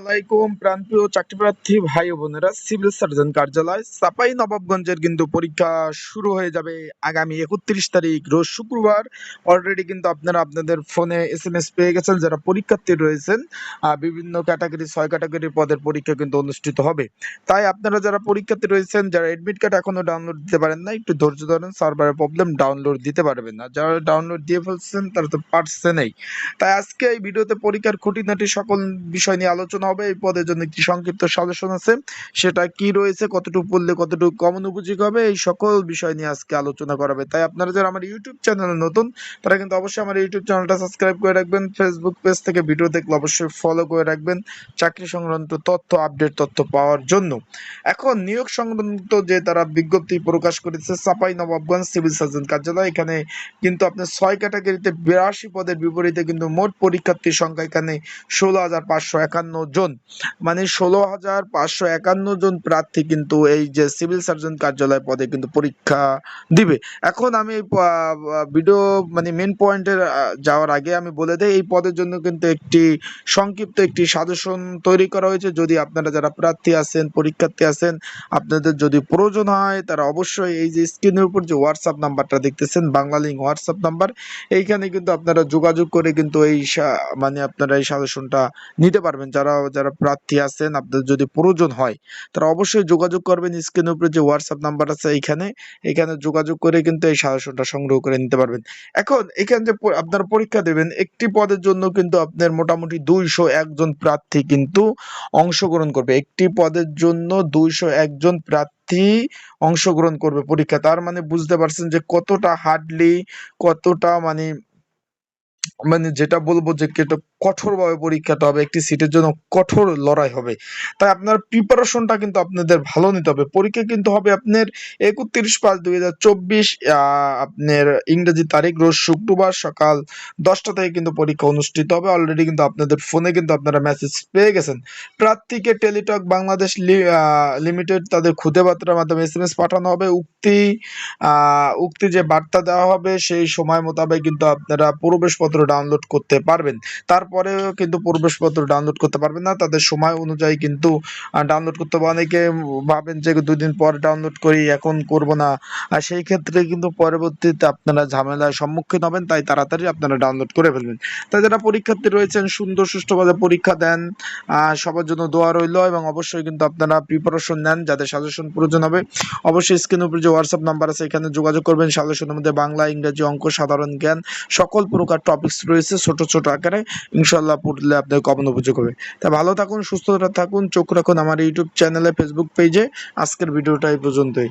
আলাইকুম প্রান্তীয় চাকরিপ্রার্থী ভাই বোনেরা, সিভিল সার্জন কার্যালয়, সাপাই নবাবগঞ্জের কিন্তু পরীক্ষা শুরু হয়ে যাবে আগামী একত্রিশ তারিখ, রোজ শুক্রবার। অলরেডি কিন্তু আপনারা আপনাদের ফোনে এস এম এস পেয়ে গেছেন, যারা পরীক্ষার্থী রয়েছেন বিভিন্ন ক্যাটাগরি ছয় ক্যাটাগরির পদের পরীক্ষা কিন্তু অনুষ্ঠিত হবে। তাই আপনারা যারা পরীক্ষার্থী রয়েছেন, যারা এডমিট কার্ড এখনও ডাউনলোড দিতে পারেন না একটু ধৈর্য ধরেন সার্ভারের প্রবলেম ডাউনলোড দিতে পারবেন না। যারা ডাউনলোড দিয়ে ফেলছেন, তারা তো পারছেনই। তাই আজকে এই ভিডিওতে পরীক্ষার খুঁটিনাটি সকল বিষয় নিয়ে আলোচনা হবে, এই পদের জন্য একটি সংক্ষিপ্ত সাজেশন আছে। সেটা কি রয়েছে, কতটুকু পড়লে কতটুকু কমন উপযোগী হবে, এই সকল বিষয় নিয়ে আজকে আলোচনা করা হবে। তাই আপনারা যারা আমার ইউটিউব চ্যানেলে নতুন, তারা কিন্তু অবশ্যই আমার ইউটিউব চ্যানেলটা সাবস্ক্রাইব করে রাখবেন। ফেসবুক পেজ থেকে ভিডিও দেখলে অবশ্যই ফলো করে রাখবেন, চাকরি সংক্রান্ত তথ্য আপডেট তথ্য পাওয়ার জন্য। এখন নিয়োগ সংক্রান্ত যে তারা বিজ্ঞপ্তি প্রকাশ করেছে সাপাই নবাবগঞ্জ সিভিল সার্জন কার্যালয়, এখানে কিন্তু আপনার ছয় ক্যাটাগরিতে বিরাশি পদের বিপরীতে কিন্তু মোট পরীক্ষার্থীর সংখ্যা এখানে ষোলো হাজার পাঁচশো একান্ন জন মানে ষোলো হাজার পাঁচশো একান্ন জন প্রার্থী কিন্তু এই যে সিভিল সার্জন কার্যালয় পদে কিন্তু পরীক্ষা দিবে। এখন আমি ভিডিও মানে মেন পয়েন্টের যাওয়ার আগে আমি বলে দেই, এই পদের জন্য কিন্তু একটি সংক্ষিপ্ত একটি সাজেশন তৈরি করা হয়েছে। যদি আপনারা যারা প্রার্থী আছেন, পরীক্ষার্থী আছেন, আপনাদের যদি প্রয়োজন হয়, তারা অবশ্যই এই যে স্ক্রিনের উপর যে হোয়াটসঅ্যাপ নাম্বারটা দেখতেছেন, বাংলা লিঙ্ক হোয়াটসঅ্যাপ নাম্বার, এইখানে কিন্তু আপনারা যোগাযোগ করে কিন্তু এই মানে আপনারা এই সাজেশনটা নিতে পারবেন। যারা যারা প্রার্থী আছেন, আপনাদের যদি প্রয়োজন হয়, তারা অবশ্যই যোগাযোগ করবেন। স্ক্রিনের উপরে যে হোয়াটসঅ্যাপ নাম্বার আছে এইখানে, এখানে যোগাযোগ করে কিন্তু এই সাজেশনটা সংগ্রহ করে নিতে পারবেন। এখন, এখানে যে আপনারা পরীক্ষা দেবেন, একটি পদের জন্য কিন্তু আপনার মোটামুটি দুইশো একজন প্রার্থী কিন্তু অংশগ্রহণ করবে। একটি পদের জন্য দুইশো একজন প্রার্থী অংশগ্রহণ করবে পরীক্ষা। তার মানে বুঝতে পারছেন যে কতটা হার্ডলি কতটা মানে মানে যেটা বলব যে কঠোরভাবে পরীক্ষাটা হবে, একটি সিটের জন্য কঠোর লড়াই হবে। তাই আপনার প্রিপারেশনটা কিন্তু আপনাদের ভালো নিতে হবে। পরীক্ষা কিন্তু হবে আপনার একত্রিশ পাঁচ দুই হাজার চব্বিশ আপনার ইংরেজি তারিখ রোজ শুক্রবার সকাল দশটা থেকে কিন্তু পরীক্ষা অনুষ্ঠিত হবে। অলরেডি কিন্তু আপনাদের ফোনে কিন্তু আপনারা মেসেজ পেয়ে গেছেন। প্রার্থীকে টেলিটক বাংলাদেশ লিমিটেড তাদের খুদে বার্তার মাধ্যমে এস এম এস পাঠানো হবে। উক্তি উক্তি যে বার্তা দেওয়া হবে সেই সময় মোতাবেক কিন্তু আপনারা প্রবেশপত্র ডাউনলোড করতে পারবেন। তারপরেও কিন্তু প্রবেশপত্র ডাউনলোড করতে পারবেন না। তাদের সময় অনুযায়ী কিন্তু ডাউনলোড করতে হবে। অনেকে ভাবেন যে দুদিন পর ডাউনলোড করি, এখন করব না। আর সেই ক্ষেত্রে কিন্তু পরবর্তীতে আপনারা ঝামেলার সম্মুখীন হবেন, তাই তাড়াতাড়ি আপনারা ডাউনলোড করে ফেলবেন। তাই যারা পরীক্ষার্থী রয়েছেন, সুন্দর সুষ্ঠুভাবে পরীক্ষা দেন সবার জন্য দোয়া রইল এবং অবশ্যই কিন্তু আপনারা প্রিপারেশন নেন, যাদের সাজেশন প্রয়োজন হবে। অবশ্যই স্ক্রিনের উপর যে হোয়াটসঅ্যাপ নাম্বার আছে, এখানে যোগাযোগ করবেন। সাজেশনের মধ্যে বাংলা, ইংরেজি অঙ্ক, সাধারণ জ্ঞান, সকল প্রকার টপিকস রয়েছে ছোট ছোট আকারে। ইনশাল্লাহ পড়লে আপনার কমন উপযোগ হবে। তা ভালো থাকুন, সুস্থ থাকুন, চোখ রাখুন আমার ইউটিউব চ্যানেলে ফেসবুক পেজে আজকের ভিডিওটা এই পর্যন্তই।